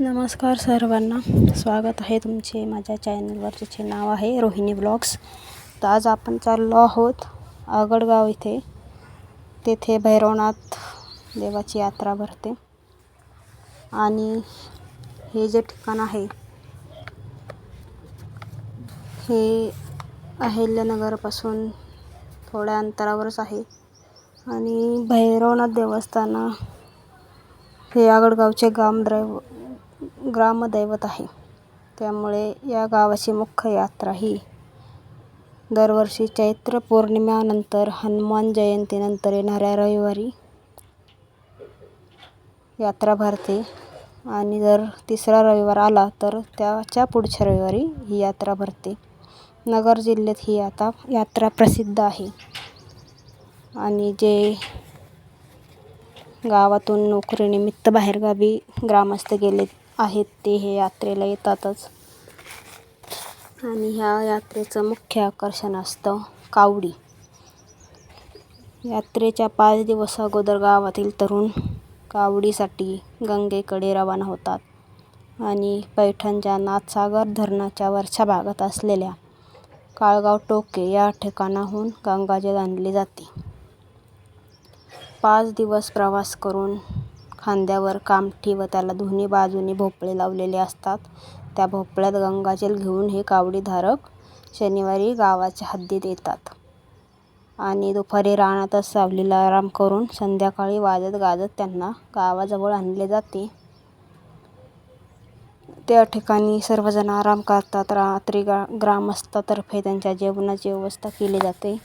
नमस्कार सर्वांना. स्वागत आहे तुमचे माझ्या चॅनलवरचे नाव आहे रोहिणी ब्लॉग्स तर आज आपण चाललो आहोत आगडगाव इथे. तेथे भैरवनाथ देवाची यात्रा भरते. आणि हे जे ठिकाण आहे हे अहिल्यानगरपासून थोड्या अंतरावरच आहे. आणि भैरवनाथ देवस्थान हे आगडगावचे ग्रामदैव ग्रामदैवत आहे. त्यामुळे या गावाची मुख्य यात्रा ही दरवर्षी चैत्र पौर्णिमेनंतर हनुमान जयंतीनंतर येणाऱ्या रविवारी यात्रा भरते. आणि जर तिसरा रविवार आला तर त्याच्या पुढच्या रविवारी ही यात्रा भरते. नगर जिल्ह्यात ही आता यात्रा प्रसिद्ध आहे. आणि जे गावातून नोकरीनिमित्त बाहेरगावी ग्रामस्थ गेले आहेत ते हे यात्रेला येतातच. आणि ह्या यात्रेचं मुख्य आकर्षण असतं कावडी. यात्रेच्या पाच दिवस अगोदर गावातील तरुण कावडीसाठी गंगेकडे रवाना होतात आणि पैठणच्या नाथसागर धरणाच्या वरच्या भागात असलेल्या काळगाव टोके या ठिकाणाहून गंगाजल आणले जाते. पाच दिवस प्रवास करून खांद्यावर कामठी व त्याला दोन्ही बाजूंनी भोपळे लावलेले असतात. त्या भोपळ्यात गंगाजल घेऊन हे कावडीधारक शनिवारी गावाच्या हद्दीत येतात आणि दुपारी रानातच सावलीला आराम करून संध्याकाळी वाजत गाजत त्यांना गावाजवळ आणले जाते. त्या ठिकाणी सर्वजण आराम करतात. रात्री गा ग्रामस्थातर्फे त्यांच्या जेवणाची व्यवस्था केली जाते.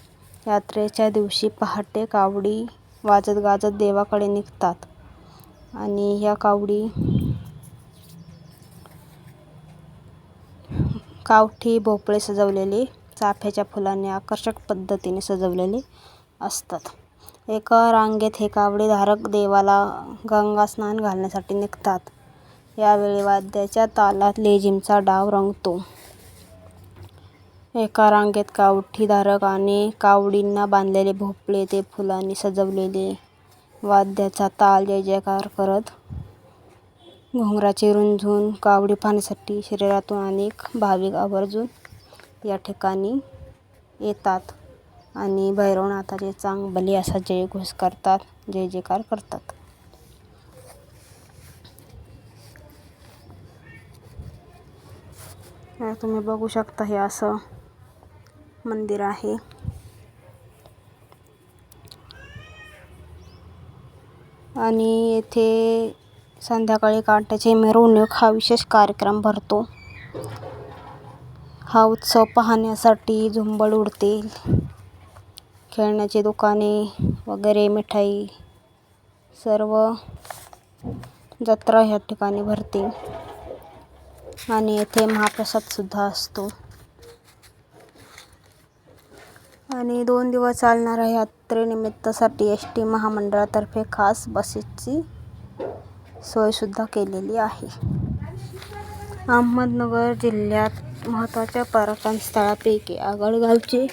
यात्रेच्या दिवशी पहाटे कावडी वाजत गाजत देवाकडे निघतात. आणि ह्या कावडी. कावठी भोपळे सजवलेले. चाफ्याच्या फुलांनी आकर्षक पद्धतीने सजवलेले असतात. एका रांगेत हे कावडीधारक देवाला गंगा स्नान घालण्यासाठी निघतात. यावेळी वाद्याच्या तालात लेझिमचा डाव रंगतो. एका रांगेत कावठीधारक आणि कावडींना बांधलेले भोपळे ते फुलांनी सजवलेले वाद्याचा ताल जय जयकार करत घोंगराचे रुंजून कावडी पाहण्यासाठी शरीरातून अनेक भाविक आवर्जून या ठिकाणी येतात आणि भैरवनाथाचे चांगभले असा जयघोष करतात जय जयकार करतात. तुम्ही बघू शकता हे असं मंदिर आहे. आणि येथे संध्याकाळी काट्याची मिरवणूक हा विशेष कार्यक्रम भरतो. हा उत्सव पाहण्यासाठी झुंबड उडते. खेळण्याची दुकाने वगैरे मिठाई सर्व जत्रा ह्या ठिकाणी भरते. आणि येथे महाप्रसादसुद्धा असतो. आणि दोन दिवस चालणाऱ्या यात्रेनिमित्तासाठी एस टी महामंडळातर्फे खास बसेसची सोयसुद्धा केलेली आहे. अहमदनगर जिल्ह्यात महत्त्वाच्या पर्यटन स्थळापैकी आगळगावचे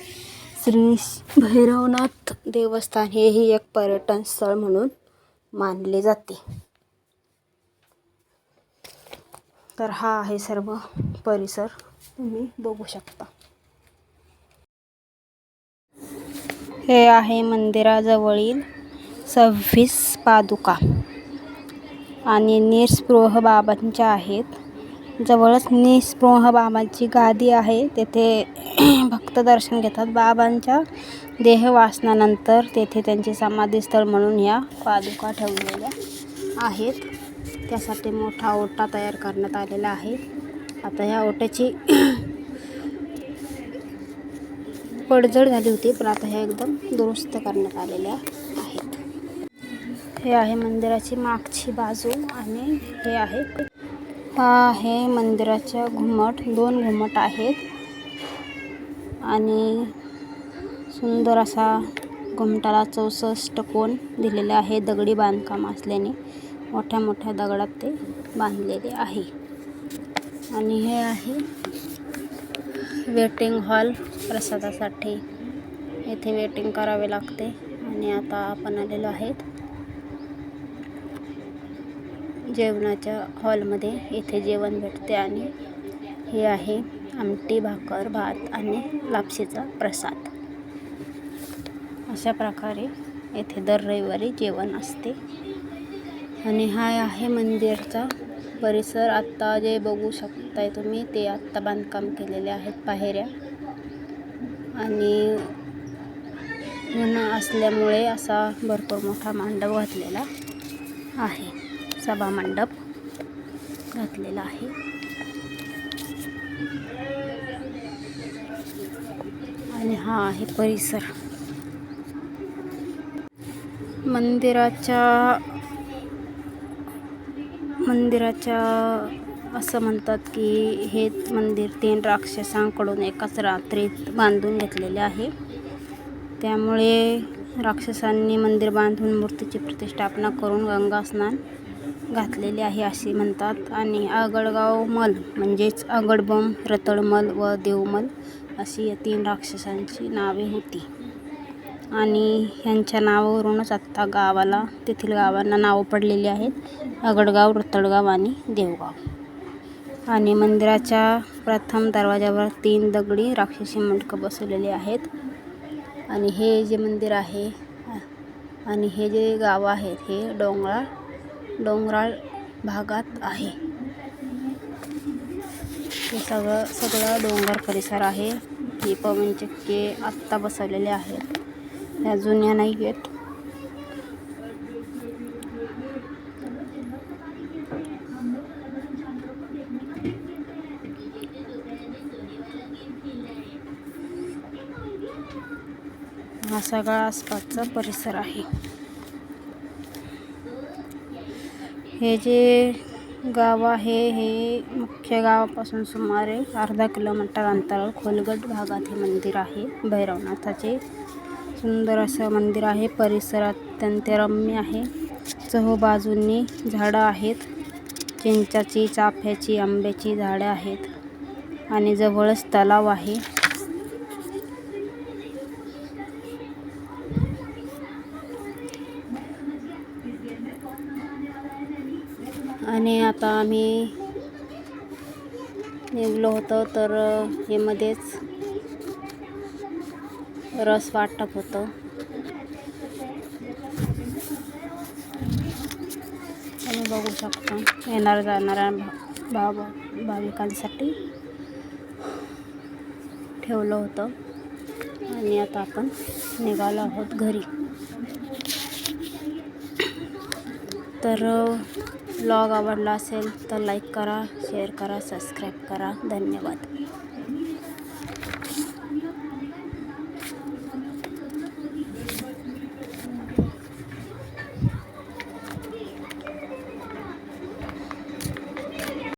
श्री भैरवनाथ देवस्थान हेही एक पर्यटन स्थळ म्हणून मानले जाते. तर हा आहे सर्व परिसर. तुम्ही बघू शकता. हे आहे मंदिराजवळील सव्वीस पादुका. आणि निस्पृह बाबांच्या आहेत. जवळच निस्पृह बाबांची गादी आहे. तेथे भक्त दर्शन घेतात. बाबांच्या देहवासनानंतर तेथे त्यांचे समाधीस्थळ म्हणून या पादुका ठेवलेल्या आहेत. त्यासाठी मोठा ओटा तयार करण्यात आलेला आहे. आता ह्या ओट्याची पडझड झाली होती पण आता ह्या एकदम दुरुस्त करण्यात आलेल्या आहेत. हे आहे मंदिराची मागची बाजू आणि हे आहे हा आहे मंदिराच्या घुमट दोन घुमट आहेत. आणि सुंदर असा घुमटाला चौसष्ट कोण दिलेले आहे दगडी बांधकाम असल्याने मोठ्या मोठ्या दगडात ते बांधलेले आहे. आणि हे आहे वेटिंग हॉल प्रसादासाठी. येथे वेटिंग करावे लागते. आणि आता आपण आलेलो आहेत. जेवणाच्या हॉलमध्ये इथे जेवण भेटते आणि हे आहे आमटी भाकर भात आणि लापशीचा प्रसाद. अशा प्रकारे येथे दर रविवारी जेवण असते. आणि हा आहे मंदिरचा परिसर आत्ता जे बघू शकताय तुम्ही ते आत्ता बांधकाम केलेले आहेत पायऱ्या. आणि ऊन असल्यामुळे असा भरपूर मोठा मांडव घातलेला आहे. सभा मंडप घातलेला आहे. आणि हा आहे परिसर. मंदिराच्या मंदिराच्या असं म्हणतात की हे मंदिर तीन राक्षसांकडून एकाच रात्रीत बांधून घेतलेले आहे. त्यामुळे राक्षसांनी मंदिर बांधून मूर्तीची प्रतिष्ठापना करून गंगा स्नान घातलेले आहे असे म्हणतात. आणि आगळगाव मल म्हणजेच आगडबम रतळमल व देवमल अशी या तीन राक्षसांची नावे होती. आणि ह्यांच्या नावावरूनच आत्ता गावाला तेथील गावांना नावं पडलेली आहेत. अगडगाव रतळगाव आणि देवगाव. आणि मंदिराच्या प्रथम दरवाजावर तीन दगडी राक्षसी मंडकं बसवलेली आहेत. आणि हे जे मंदिर आहे आणि हे जे गाव आहेत हे डोंगराळ डोंगराळ भागात आहे. हे सगळं सगळं डोंगर परिसर आहे. हे पवनचक्के आत्ता बसवलेले आहेत. ह्या जुन्या नाही आहेत. हा सगळा आसपासचा परिसर आहे. हे जे गाव आहे हे मुख्य गावापासून सुमारे अर्धा किलोमीटर अंतरावर खोलगट भागात हे मंदिर आहे भैरवनाथाचे. सुंदर असं मंदिर आहे. परिसर अत्यंत रम्य आहे. चहूबाजूंनी झाडं आहेत. चिंचाची चाफ्याची आंब्याची झाडं आहेत आणि जवळच तलाव आहे. आणि आता आम्ही निघलो होतो तर हे मध्येच रस वाटप होतं. तुम्ही बघू शकता येणार जाणाऱ्या भा भाव भाविकांसाठी ठेवलं होतं. आणि आता आपण निघालो आहोत घरी. तर ब्लॉग आवडला असेल तर लाईक करा शेअर करा सबस्क्राईब करा. धन्यवाद.